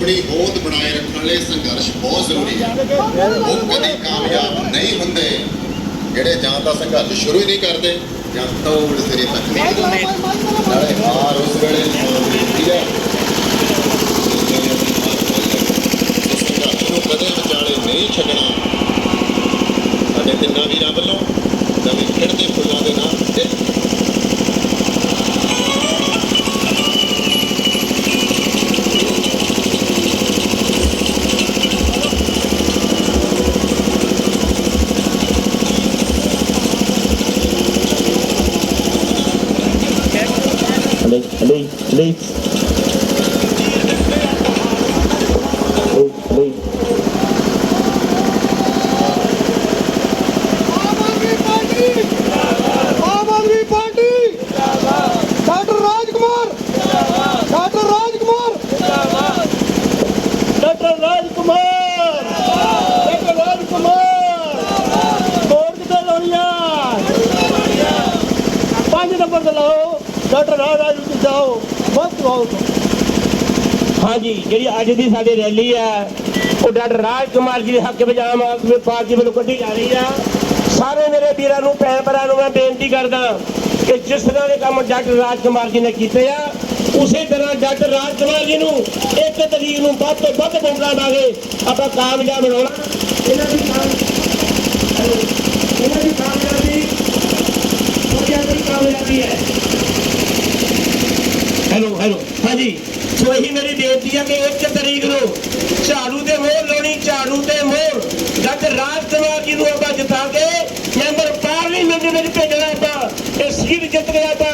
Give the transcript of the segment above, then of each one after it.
ਆਪਣੀ ਹੋਂਦ ਬਣਾਏ ਰੱਖਣ ਲਈ ਸੰਘਰਸ਼ ਬਹੁਤ ਜ਼ਰੂਰੀ ਹੈ। ਉਹ ਕਦੀ ਕਾਮਯਾਬ ਨਹੀਂ ਹੁੰਦੇ, ਜਿਹੜੇ ਜਾਂ ਤਾਂ ਸੰਘਰਸ਼ ਸ਼ੁਰੂ ਹੀ ਨਹੀਂ ਕਰਦੇ, ਜਾਂ ਤੋੜ ਸਿਰੇ ਤੱਕ ਨਹੀਂ ਨਾਲੇ ਹਾਰ ਉਸ ਵੇਲੇ ਠੀਕ ਹੈ। ਸੰਘਰਸ਼ ਨੂੰ ਕਦੇ ਵਿਚਾਲੇ ਨਹੀਂ ਛੱਡਣਾ। ਸਾਡੇ ਤਿੰਨਾਂ ਵੀਰਾਂ ਵੱਲੋਂ ਨਵੇਂ ਖਿੜਦੇ ਫੁੱਲਾਂ ਦੇ ਨਾਲ ਤੇ Allez, allez, allez. Allez, allez. Aam Aadmi party Aam Aadmi party doctor Rajkumar doctor Rajkumar doctor Rajkumar doctor Rajkumar vote ਕਿਤੇ ਲਾਉਣੀਆਂ। ਪੰਜ ਨੰਬਰ ਤੇ ਲਾਓ। ਡਾਕਟਰ ਰਾਜ ਨੂੰ ਜਾਓ, ਬਹੁਤ ਬਹੁਤ। ਹਾਂਜੀ, ਜਿਹੜੀ ਅੱਜ ਦੀ ਸਾਡੀ ਰੈਲੀ ਹੈ, ਉਹ ਡਾਕਟਰ ਰਾਜਕੁਮਾਰ ਜੀ ਦੇ ਹੱਕ ਵਿੱਚ ਆਮ ਆਦਮੀ ਪਾਰਟੀ ਵੱਲੋਂ ਕੱਢੀ ਜਾ ਰਹੀ ਆ। ਸਾਰੇ ਮੇਰੇ ਵੀਰਾਂ ਨੂੰ, ਭੈਣ ਭਰਾ ਨੂੰ ਮੈਂ ਬੇਨਤੀ ਕਰਦਾ ਕਿ ਜਿਸ ਤਰ੍ਹਾਂ ਦੇ ਕੰਮ ਡਾਕਟਰ ਰਾਜ ਕੁਮਾਰ ਜੀ ਨੇ ਕੀਤੇ ਆ, ਉਸੇ ਤਰ੍ਹਾਂ ਡਾਕਟਰ ਰਾਜ ਕੁਮਾਰ ਜੀ ਨੂੰ ਇੱਕ ਤਰੀਕ ਨੂੰ ਵੱਧ ਤੋਂ ਵੱਧ ਵੋਟਾਂ ਦਾਂਗੇ ਆਪਾਂ ਕਾਮਯਾਬ ਬਣਾਉਣਾ ਇਹਨਾਂ ਦੀ ਕਾਮਯਾਬੀ ਬਹੁਤ ਬੜੀ ਕਾਮਯਾਬੀ ਹੈ ਹੈਲੋ ਹੈਲੋ ਹਾਂਜੀ। ਸੋ ਇਹੀ ਮੇਰੀ ਬੇਨਤੀ ਹੈ ਕਿ ਇੱਕ ਤਰੀਕ ਨੂੰ ਝਾੜੂ ਤੇ ਮੋਹਰ ਲਾਉਣੀ ਝਾੜੂ ਤੇ ਮੋਹਰ। ਡਾਕਟਰ ਰਾਜ ਕੁਮਾਰ ਜੀ ਨੂੰ ਆਪਾਂ ਜਿਤਾ ਕੇ ਮੈਂਬਰ ਪਾਰਲੀਮੈਂਟ ਦੇ ਵਿੱਚ ਭੇਜਣਾ ਆਪਾਂ ਇਹ ਸੀਟ ਜਿੱਤ ਗਿਆ ਤਾਂ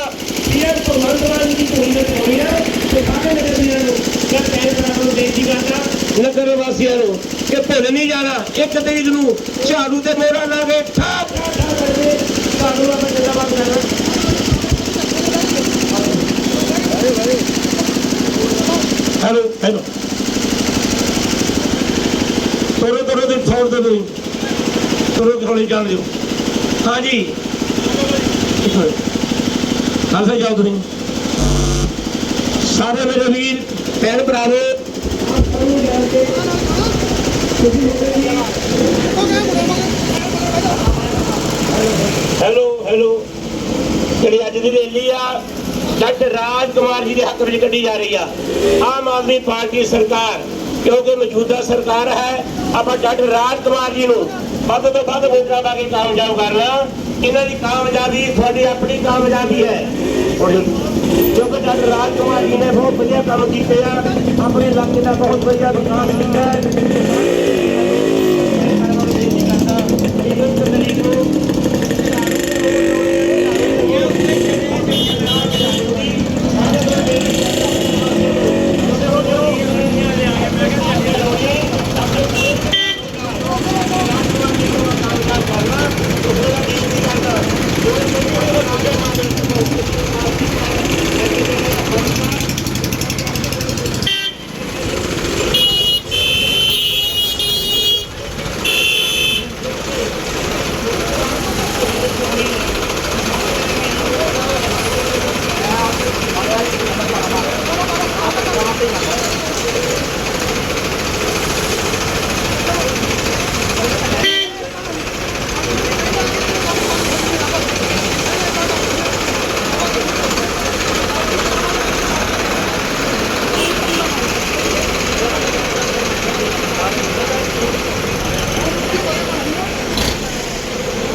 ਪੀਐਮ ਭਗਵੰਤ ਮਾਨ ਜੀ ਦੀ ਧੂਰੀ ਦੇ ਹੋਈ ਹੈ ਤੇ ਸਾਰੇ ਮੇਰੇ ਵੀਰਾਂ ਨੂੰ ਮੈਂ ਕਹਿ ਕਰਾਂ ਨੂੰ ਬੇਨਤੀ ਕਰਦਾ। ਨਗਰ ਵਾਸੀਆਂ ਨੂੰ ਕਿ ਭੁੱਲ ਨਹੀਂ ਜਾਣਾ ਇੱਕ ਤਰੀਕ ਨੂੰ ਝਾੜੂ ਤੇ ਮੋਹਰਾਂ ਲਾ ਕੇ ਠਾਕ ਠਾਕ ਕਰਕੇ ਝਾੜੂ ਆਪਾਂ ਜਿੰਦਾਬਾਦ ਕਰਨਾ ਹੈਲੋ ਹੈਲੋ ਤੋਰੋ ਤੋਰੋ ਦੇ ਫੋਨ ਤੇ ਤੁਸੀਂ ਤੋਰੋ ਦਿਓ। ਹਾਂਜੀ। ਖਾਲਸਾ ਜਾਓ ਤੁਸੀਂ। ਸਾਰੇ ਮੇਰੇ ਵੀਰ, ਭੈਣ ਭਰਾ ਹੈਲੋ ਹੈਲੋ। ਜਿਹੜੀ ਅੱਜ ਦੀ ਰੈਲੀ ਆ ਡਾਕਟਰ ਰਾਜ ਕੁਮਾਰ ਜੀ ਦੇ ਹੱਕ ਵਿੱਚ ਕੱਢੀ ਜਾ ਰਹੀ ਆ। ਆਮ ਆਦਮੀ ਪਾਰਟੀ ਸਰਕਾਰ ਕਿਉਂਕਿ ਮੌਜੂਦਾ ਸਰਕਾਰ ਹੈ, ਆਪਾਂ ਡਾਕਟਰ ਰਾਜ ਕੁਮਾਰ ਜੀ ਨੂੰ ਵੱਧ ਤੋਂ ਵੱਧ ਵੋਟਾਂ ਪਾ ਕੇ ਕਾਮਯਾਬ ਕਰਨਾ। ਇਹਨਾਂ ਦੀ ਕਾਮਯਾਬੀ ਤੁਹਾਡੀ ਆਪਣੀ ਕਾਮਯਾਬੀ ਹੈ। ਕਿਉਂਕਿ ਡਾਕਟਰ ਰਾਜ ਕੁਮਾਰ ਜੀ ਨੇ ਬਹੁਤ ਵਧੀਆ ਕੰਮ ਕੀਤੇ ਆ। ਆਪਣੇ ਇਲਾਕੇ ਦਾ ਬਹੁਤ ਵਧੀਆ ਵਿਕਾਸ ਕੀਤਾ ਹੈ। natin ako.